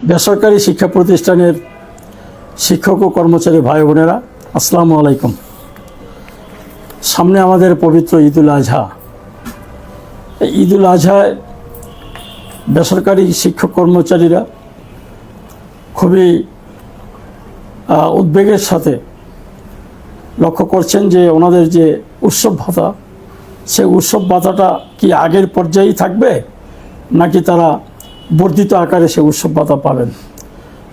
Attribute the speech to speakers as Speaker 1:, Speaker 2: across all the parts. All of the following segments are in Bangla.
Speaker 1: বেসরকারি শিক্ষা প্রতিষ্ঠানের শিক্ষক ও কর্মচারী ভাই বোনেরা, আসসালামু আলাইকুম। সামনে আমাদের পবিত্র ঈদুল আজহা। এই ঈদুল আজহায় বেসরকারি শিক্ষক কর্মচারীরা খুবই উদ্বেগের সাথে লক্ষ্য করছেন যে ওনাদের যে উৎসব ভাতা, সেই উৎসব ভাতাটা কি আগের পর্যায়েই থাকবে, নাকি তারা বর্ধিত আকারে সে উৎসব পাবেন।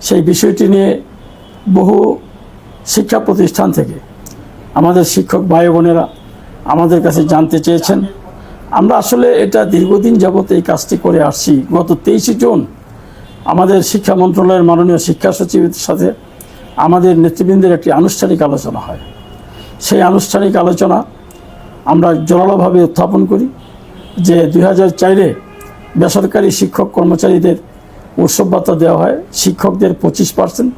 Speaker 1: সেই বিষয়টি নিয়ে বহু শিক্ষা প্রতিষ্ঠান থেকে আমাদের শিক্ষক ভাই বোনেরা আমাদের কাছে জানতে চেয়েছেন। আমরা আসলে এটা দীর্ঘদিন যাবত এই কাজটি করে আসছি। গত তেইশে জুন আমাদের শিক্ষা মন্ত্রণালয়ের মাননীয় শিক্ষা সচিবের সাথে আমাদের নেতৃবৃন্দের একটি আনুষ্ঠানিক আলোচনা হয়। সেই আনুষ্ঠানিক আলোচনা আমরা জোরালোভাবে উত্থাপন করি যে দুই হাজার চারে বেসরকারি শিক্ষক কর্মচারীদের উৎসব ভাতা দেওয়া হয়। শিক্ষকদের পঁচিশ পার্সেন্ট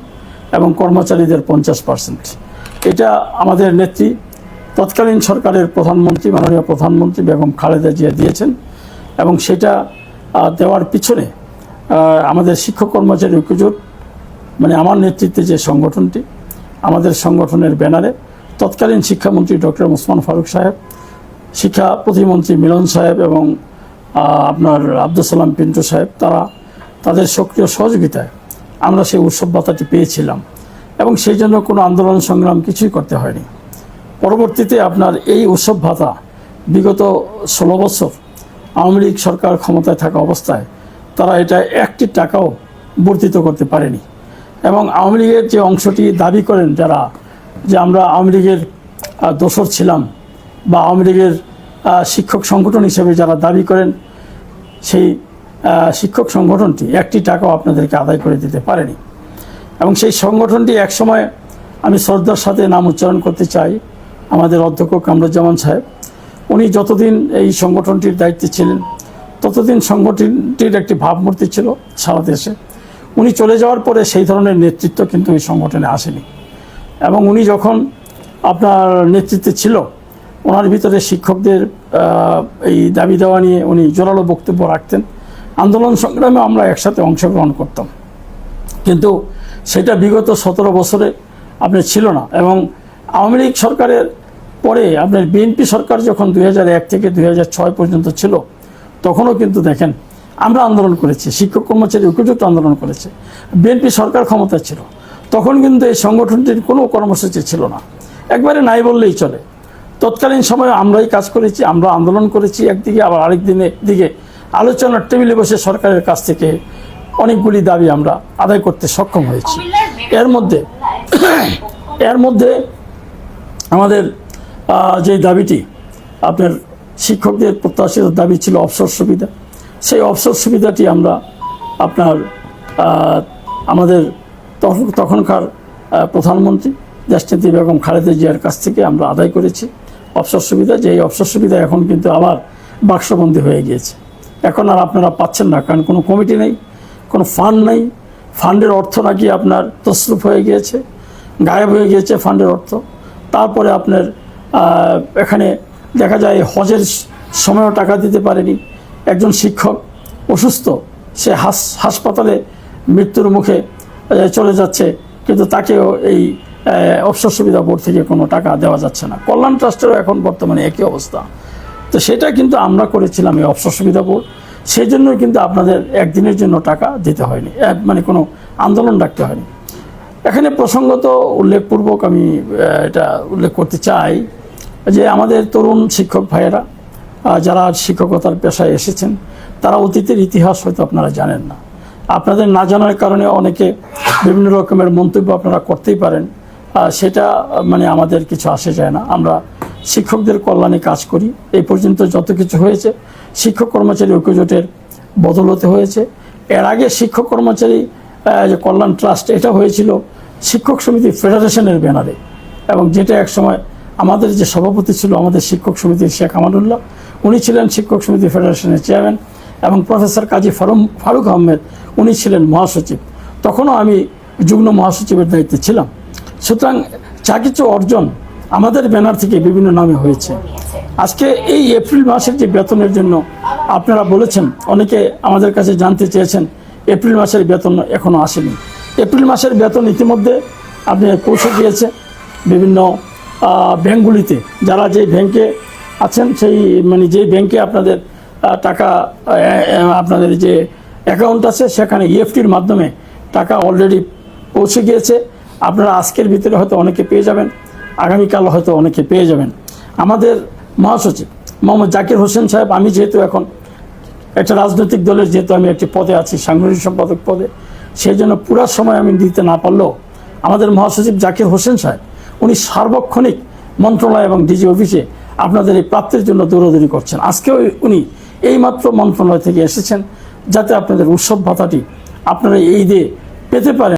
Speaker 1: এবং কর্মচারীদের পঞ্চাশ পার্সেন্ট এটা আমাদের নেত্রী, তৎকালীন সরকারের প্রধানমন্ত্রী, মাননীয় প্রধানমন্ত্রী বেগম খালেদা জিয়া দিয়েছেন এবং সেটা দেওয়ার পিছনে আমাদের শিক্ষক কর্মচারী ঐক্যজোট মানে আমার নেতৃত্বে যে সংগঠনটি, আমাদের সংগঠনের ব্যানারে তৎকালীন শিক্ষামন্ত্রী ডক্টর ওসমান ফারুক সাহেব, শিক্ষা প্রতিমন্ত্রী মিলন সাহেব এবং আপনার আব্দুল সালাম পিন্টু সাহেব, তারা তাদের সক্রিয় সহযোগিতায় আমরা সেই উৎসব ভাতাটি পেয়েছিলাম এবং সেই জন্য কোনো আন্দোলন সংগ্রাম কিছুই করতে হয়নি। পরবর্তীতে আপনার এই উৎসব ভাতা বিগত ষোলো বছর আওয়ামী লীগ সরকার ক্ষমতায় থাকা অবস্থায় তারা এটা একটি টাকাও বর্ধিত করতে পারেনি এবং আওয়ামী লীগের যে অংশটি দাবি করেন যারা যে আমরা আওয়ামী লীগের দোসর ছিলাম বা আওয়ামী লীগের শিক্ষক সংগঠন হিসেবে যারা দাবি করেন সেই শিক্ষক সংগঠনটি একটি টাকাও আপনাদেরকে আদায় করে দিতে পারেনি। এবং সেই সংগঠনটি একসময় আমি শ্রদ্ধার সাথে নাম উচ্চারণ করতে চাই আমাদের অধ্যক্ষ কামরুজ্জামান সাহেব। উনি যতদিন এই সংগঠনটির দায়িত্বে ছিলেন, ততদিন সংগঠনটির একটি ভাবমূর্তি ছিল সারা দেশে। উনি চলে যাওয়ার পরে সেই ধরনের নেতৃত্ব কিন্তু এই সংগঠনে আসেনি। এবং উনি যখন আপনার নেতৃত্বে ছিল ওনার ভিতরে শিক্ষকদের এই দাবি দেওয়া নিয়ে উনি জোরালো বক্তব্য রাখতেন। আন্দোলন সংগ্রামে আমরা একসাথে অংশগ্রহণ করতাম। কিন্তু সেটা বিগত সতেরো বছরে আপনার ছিল না এবং আওয়ামী লীগ সরকারের পরে আপনার বিএনপি সরকার যখন দু হাজার এক থেকে দু হাজার ছয় পর্যন্ত ছিল, তখনও কিন্তু দেখেন আমরা আন্দোলন করেছি, শিক্ষক কর্মচারী ঐক্যজোট আন্দোলন করেছে, বিএনপি সরকার ক্ষমতা ছিল। তখন কিন্তু এই সংগঠনটির কোনো কর্মসূচি ছিল না। একবারে নাই বললেই চলে। তৎকালীন সময়ে আমরাই কাজ করেছি, আমরা আন্দোলন করেছি একদিকে, আবার আরেক দিনে দিকে আলোচনার টেবিলে বসে সরকারের কাছ থেকে অনেকগুলি দাবি আমরা আদায় করতে সক্ষম হয়েছি। এর মধ্যে এর মধ্যে আমাদের যে দাবিটি, আপনার শিক্ষকদের প্রত্যাশিত দাবি ছিল অবসর সুবিধা। সেই অবসর সুবিধাটি আমরা আপনার আমাদের তখন- তখনকার প্রধানমন্ত্রী দেশনেত্রী বেগম খালেদা জিয়ার কাছ থেকে আমরা আদায় করেছি। অবসর সুবিধা যে এই অবসর সুবিধা এখন কিন্তু আবার বাক্সবন্দি হয়ে গিয়েছে। এখন আর আপনারা পাচ্ছেন না, কারণ কোনো কমিটি নেই, কোনো ফান্ড নেই। ফান্ডের অর্থ নাকি আপনার তসরুপ হয়ে গিয়েছে, গায়েব হয়ে গিয়েছে ফান্ডের অর্থ। তারপরে আপনার এখানে দেখা যায় হজের সময়ও টাকা দিতে পারেনি। একজন শিক্ষক অসুস্থ, সে হাস, হাসপাতালে মৃত্যুর মুখে চলে যাচ্ছে, কিন্তু তাকেও এই অবসর সুবিধা বোর্ড থেকে কোনো টাকা দেওয়া যাচ্ছে না। কল্যাণ ট্রাস্টেরও এখন বর্তমানে একই অবস্থা। তো সেটা কিন্তু আমরা করেছিলাম এই অবসর সুবিধা বোর্ড। সেই জন্যই কিন্তু আপনাদের একদিনের জন্য টাকা দিতে হয়নি। মানে কোনো আন্দোলন ডাকতে হয়নি। এখানে প্রসঙ্গত উল্লেখপূর্বক আমি এটা উল্লেখ করতে চাই যে আমাদের তরুণ শিক্ষক ভাইয়েরা যারা শিক্ষকতার পেশায় এসেছেন, তারা অতীতের ইতিহাস হয়তো আপনারা জানেন না। আপনাদের না জানার কারণে অনেকে বিভিন্ন রকমের মন্তব্য আপনারা করতেই পারেন। সেটা মানে আমাদের কিছু আসে যায় না। আমরা শিক্ষকদের কল্যাণে কাজ করি। এই পর্যন্ত যত কিছু হয়েছে, শিক্ষক কর্মচারী ঐক্যজোটের বদলতে হয়েছে। এর আগে শিক্ষক কর্মচারী যে কল্যাণ ট্রাস্ট, এটা হয়েছিল শিক্ষক সমিতি ফেডারেশনের ব্যানারে। এবং যেটা এক সময় আমাদের যে সভাপতি ছিল, আমাদের শিক্ষক সমিতির শেখ আমানুল্লাহ, উনি ছিলেন শিক্ষক সমিতি ফেডারেশনের চেয়ারম্যান এবং প্রফেসর কাজী ফারুম, ফারুক আহমেদ, উনি ছিলেন মহাসচিব। তখনও আমি যুগ্ম মহাসচিবের দায়িত্বে ছিলাম। সুতরাং যা কিছু অর্জন আমাদের ব্যানার থেকে বিভিন্ন নামে হয়েছে। আজকে এই এপ্রিল মাসের যে বেতনের জন্য আপনারা বলেছেন, অনেকে আমাদের কাছে জানতে চেয়েছেন, এপ্রিল মাসের বেতন এখনও আসেনি। এপ্রিল মাসের বেতন ইতিমধ্যে আপনি পৌঁছে দিয়েছে বিভিন্ন ব্যাঙ্কগুলিতে। যারা যে ব্যাংকে আছেন, সেই মানে যে ব্যাংকে আপনাদের টাকা আপনাদের যে অ্যাকাউন্ট আছে, সেখানে ইএফটির মাধ্যমে টাকা অলরেডি পৌঁছে গিয়েছে। আপনারা আজকের ভিতরে হয়তো অনেকে পেয়ে যাবেন, আগামীকাল হয়তো অনেকে পেয়ে যাবেন। আমাদের মহাসচিব মোহাম্মদ জাকির হোসেন সাহেব, আমি যেহেতু এখন একটা রাজনৈতিক দলের, যেহেতু আমি একটি পদে আছি, সাংগঠনিক সম্পাদক পদে সেই জন্য পুরো সময় আমি দিতে না পারলেও আমাদের মহাসচিব জাকির হোসেন সাহেব, উনি সার্বক্ষণিক মন্ত্রণালয় এবং ডিজি অফিসে আপনাদের এই প্রাপ্তির জন্য দৌড়াদৌড়ি করছেন। আজকেও উনি এইমাত্র মন্ত্রণালয় থেকে এসেছেন, যাতে আপনাদের উৎসব ভাতাটি আপনারা এই দিয়ে পেতে পারেন।